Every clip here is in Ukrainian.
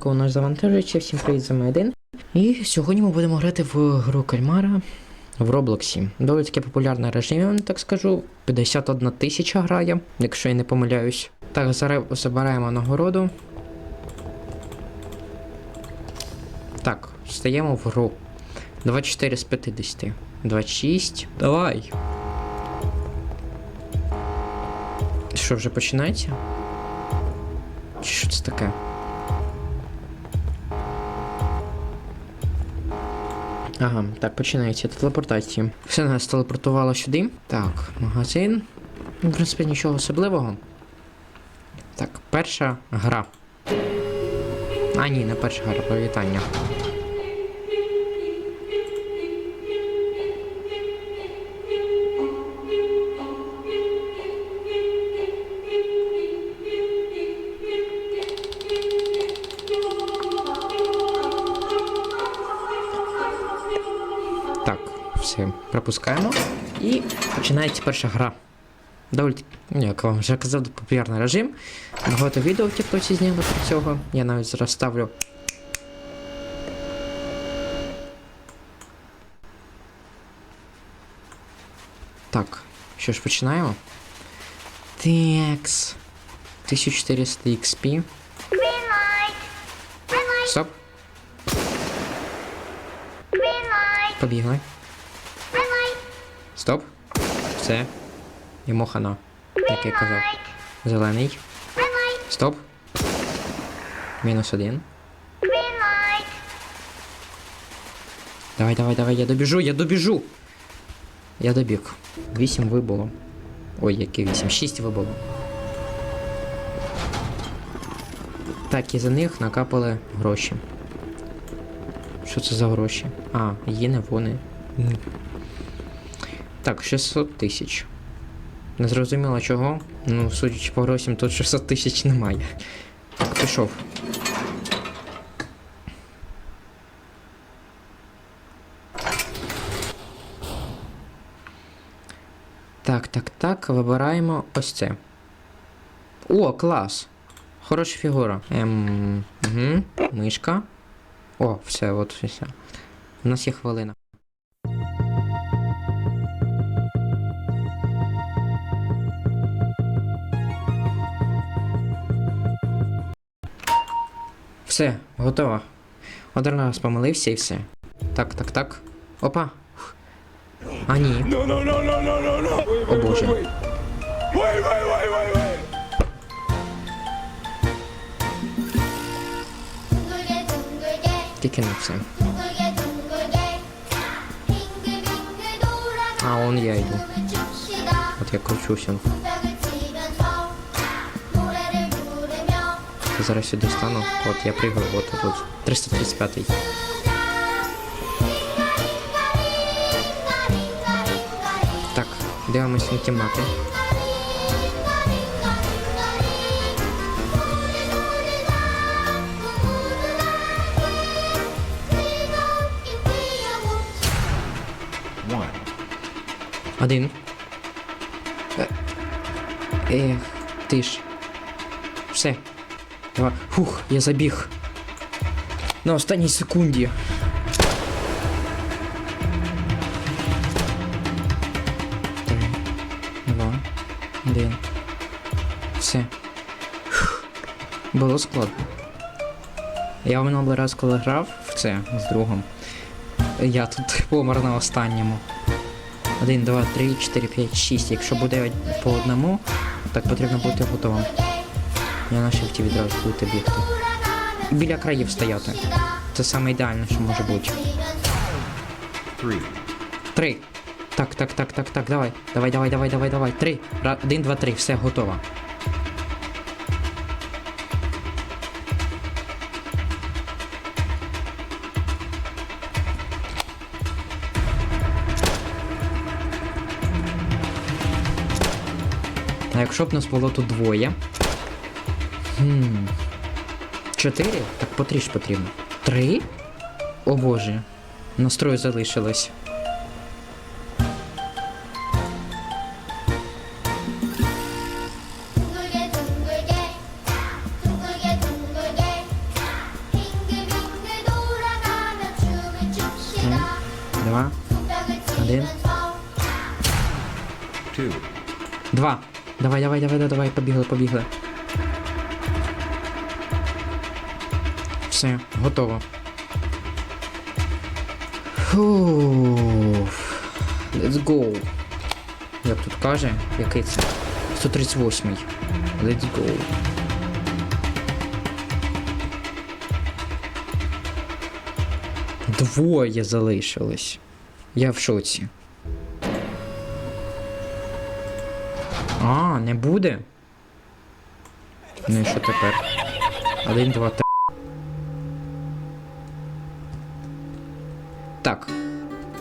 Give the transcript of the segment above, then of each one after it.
поки у нас завантажується, всім привіт за один. І сьогодні ми будемо грати в гру кальмара в Роблоксі. Доволі таки популярний режим, я вам так скажу. 51 тисяча грає, якщо я не помиляюсь. Так, зараз забираємо нагороду. Так, встаємо в гру. 24 з 50. 26. Давай. Що, вже починається? Чи що це таке? Ага, так, починається телепортація. Все нас телепортувало сюди. Так, магазин. Ну, В принципі, нічого особливого. Так, перша гра. А, ні, не перша гра, привітання. Все, пропускаємо. І починається перша гра. Доволі, ну, як вам вже казав, популярний режим. Багато відео в тіктоці зняли про цього. Я навіть зараз ставлю. Так, що ж, починаємо. Текс. 1400 XP. Стоп, побігли. Стоп. Все. Йому хана. Як я казав. Зелений. Стоп. Мінус один. Давай, давай, давай, я добіжу, я добіжу. Я добіг. Вісім вибуло. Ой, яке вісім? Шість вибуло. Так, і за них накапали гроші. Що це за гроші? А, є не вони. Так, 600 тисяч. Не зрозуміло чого. Ну, судячи по грошам, тут 600 тисяч немає. Так, пішов. Так, так, так, вибираємо ось це. О, клас! Хороша фігура. Ем, угу, мишка. О, все, от все. У нас є хвилина. Все, готово. Один раз помилився і все. Так, так, так. Опа. А ні. О боже. Тільки не все. А он я йду. От я кручуся. Я зараз сюди стану. От я пригаю, от тут. 335. Так, дивимось на кімнати. Один. Е, Ех, ти ж. Все. Давай. Фух, я забіг. На останній секунді. Три, два, один. Все. Фух. Було складно. Я минулий раз, коли грав в це з другом, я тут помер на останньому. Один, два, три, чотири, п'ять, шість. Якщо буде по одному, так потрібно бути готовим. Я на шифті відразу будете бігти. Біля країв стояти. Це саме ідеальне, що може бути. Три. Так, так, так, так, так, давай. Давай, давай, давай, давай, давай. Три. Один, два, три. Все, готово. А якщо б нас було тут двоє. Хм. Чотири? Так по три ж потрібно. Три? О боже. Настрою залишилось. Два. Один. Two. Два. Давай, давай, давай, давай, побігли, побігли. Все, готово. Фуф. Let's go. Як тут каже, який це? 138-й. Let's go. Двоє залишилось. Я в шоці. А, не буде? Ну і що тепер? Один, два, три. Так.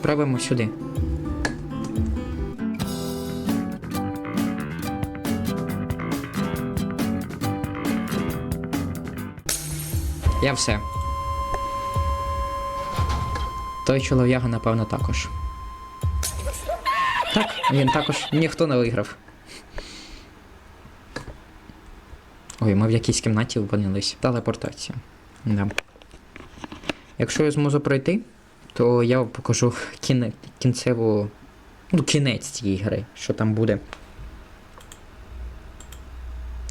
Правимо сюди. Я все. Той чолов'яга, напевно, також. Так, він також ніхто не виграв. Ой, ми в якійсь кімнаті опинились. Телепортація. Да. Якщо я зможу пройти, то я вам покажу кіне... кінцеву. Ну, кінець цієї гри, що там буде.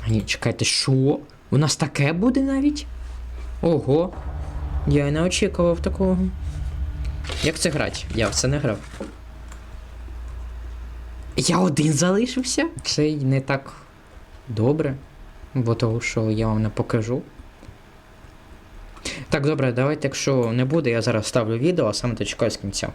А ні, чекайте, що? У нас таке буде навіть? Ого. Я не очікував такого. Як це грати? Я в це не грав. Я один залишився? Це не так добре. Бо того, що я вам не покажу. Так, добре, давайте, якщо не буде, я зараз ставлю відео, а саме дочекаю з кінця.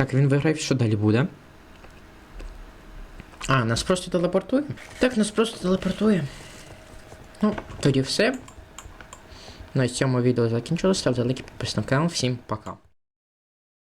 Так, він виграє, що далі буде? А, нас просто телепортує? Так, нас просто телепортує. Ну, тоді все. На цьому відео закінчилося. Ставте лайки, підписуйтесь на канал. Всім пока.